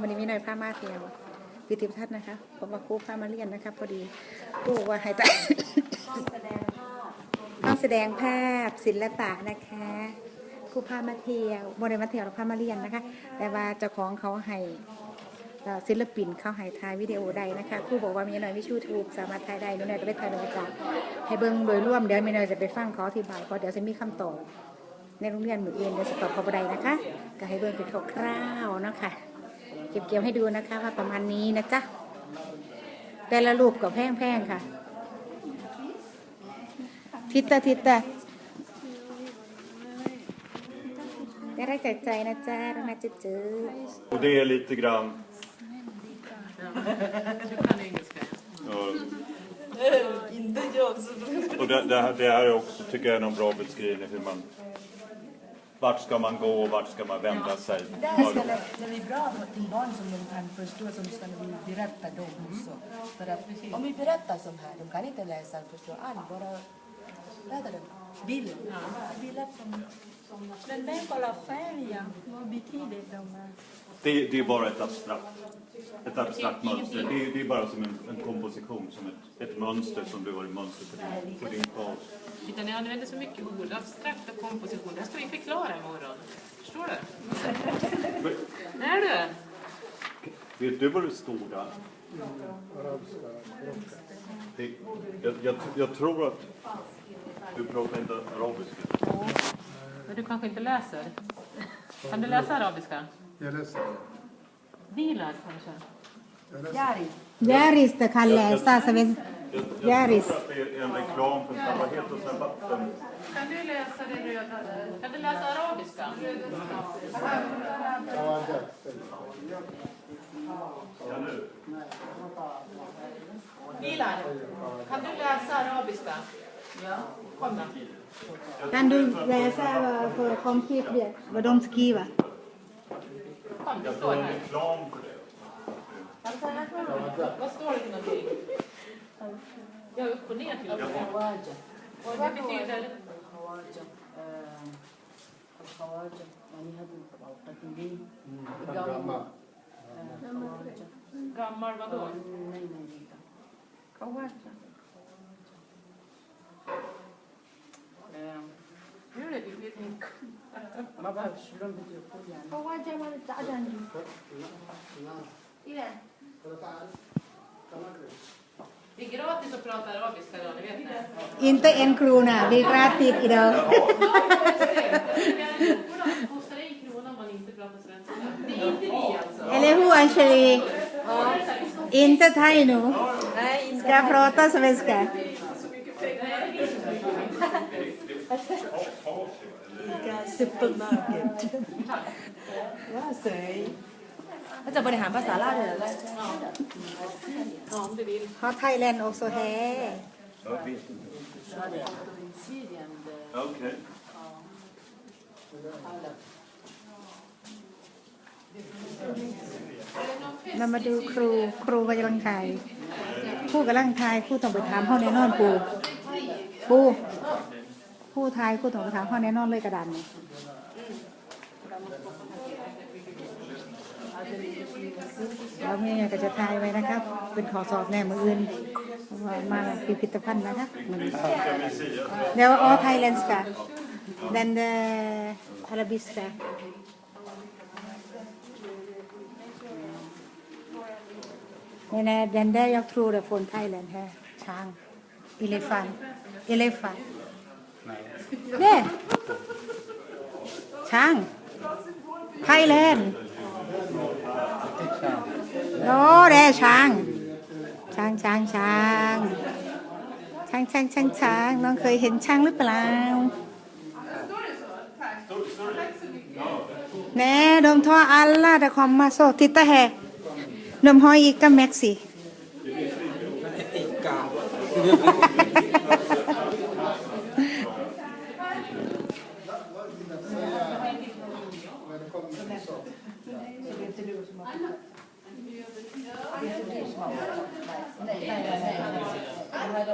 วันนี้มีหน่อยผ้ามาเตียวคืทีพทัศน์นะคะ ผมมาคู่ผ้ามาเรียนนะคะพอดี คู่ว่าหายใจต้องแสดงภาพศิลปะนะคะค่ผพามาเทียวบริมาเทียวเราพามาเรียนนะคะ แต่ว่าเจ้าของเขาให้ศิลปินเขาให้ถ่ายวิดีโอใดนะคะคู่บอกว่ามีหน่อยวิชูทูบสามารถถ่ายได้นีหน่อยจะไปถ่ายบรรยากาศให้เบิ้งโดยร่วม เดี๋ยวมีหน่อยจะไปฟังเขาอธิบายเพราะเดี๋ยวจะมีคำตอบในโรงเรียนหมือเอ็นเดี๋ยวจะตอบเขาบไดนะคะ ก็ให้เบิ้งเป็นคร่าวๆนะคะเก็บเกี่ยวให้ดูนะคะว่าประมาณนี้นะจ๊ะแต่ละลูกก็แพงแพงค่ะทิตตทิตตได้รักใจนะจ๊ะรมาจุดจุดูดีลิตกรัมอินเดียก็สุดแล้วแต่แต่ก็ถือว่าเป็นการบอกเป็นสกีนะที่มัน Vart ska man gå och vart ska man vända sig? Det här ska, det blir bra till barn som de kan förstå, som ska vi berätta dem också. För att om vi berättar så här, de kan inte läsa och förstå allt, bara berätta dem. Bilder. Bilder men vem kollar färgen? Vad betyder de? Det, det är bara ett abstrakt, ett abstrakt mönster. Det är, det är bara som en, en komposition, som ett, ett mönster som du har i mönster på din, på din paus. Utan ni använder så mycket ord, abstrakta komposition. Det här ska vi förklara imorgon. Förstår du? Men, Nej du! Vet du vad det stod där? Arabiska. jag, jag, jag tror att du pratar inte arabiska du kanske inte läser? Kan du läsa arabiska? Jag läser. Dilar kanske? Jaris. Jaris, det kan läsa. Jag, jag tror att det är en reklam för snabbhet och sabbaten. Kan du läsa det röda Kan du läsa arabiska? Ja, nu. Dilan, kan du läsa arabiska? Dan doe je even voor gewoon keer weer. Wat om te kiezen. ガンマルはどう Kawaja. Vi gratis att prata arabiska då, ni vet det. Inte en krona, det är gratis idag. Eller hur Angelique? Ja. Inte Thai nu. Ska prata svenska. กาซูเปอร์มาร์เก็ตว่าเสยเขาจะบริหารภาษาลาวเลยเหรอน้องไดิ h อ w Thailand also have Okay. มาดูครูครูกำลังถ่ายคู่กำลังถ่ายคู่ต้องไปถามเขาแน่นอนครูครูู่ทายคู่ถงกระถางข้อแน่นอนเลยกระดานนี้เราวม่ก็จะทายไว้นะครับเป็นขอสอบแน่มืออื่นมาพิพิธภัณฑ์นะครับเดี๋ยวออไทยแลนด์สกะแดนเดอร์อาราบิสก่ะนี่ h t h ลน t ์ e y are ทร r o u g h โฟนไทย n ลน h ์ฮะช้างอีเลฟันอีเลฟันเนี่ยช้างไทยแลนด์โอ้แด่ช้างช้างช้างช้างช้างช้างช้างช้างน้องเคยเห็นช้างหรือเปล่าแน่ดมท่ออัลลาดะคอมมาโซติตาแฮดมหอยอีกก็แม็กซี่来来来来。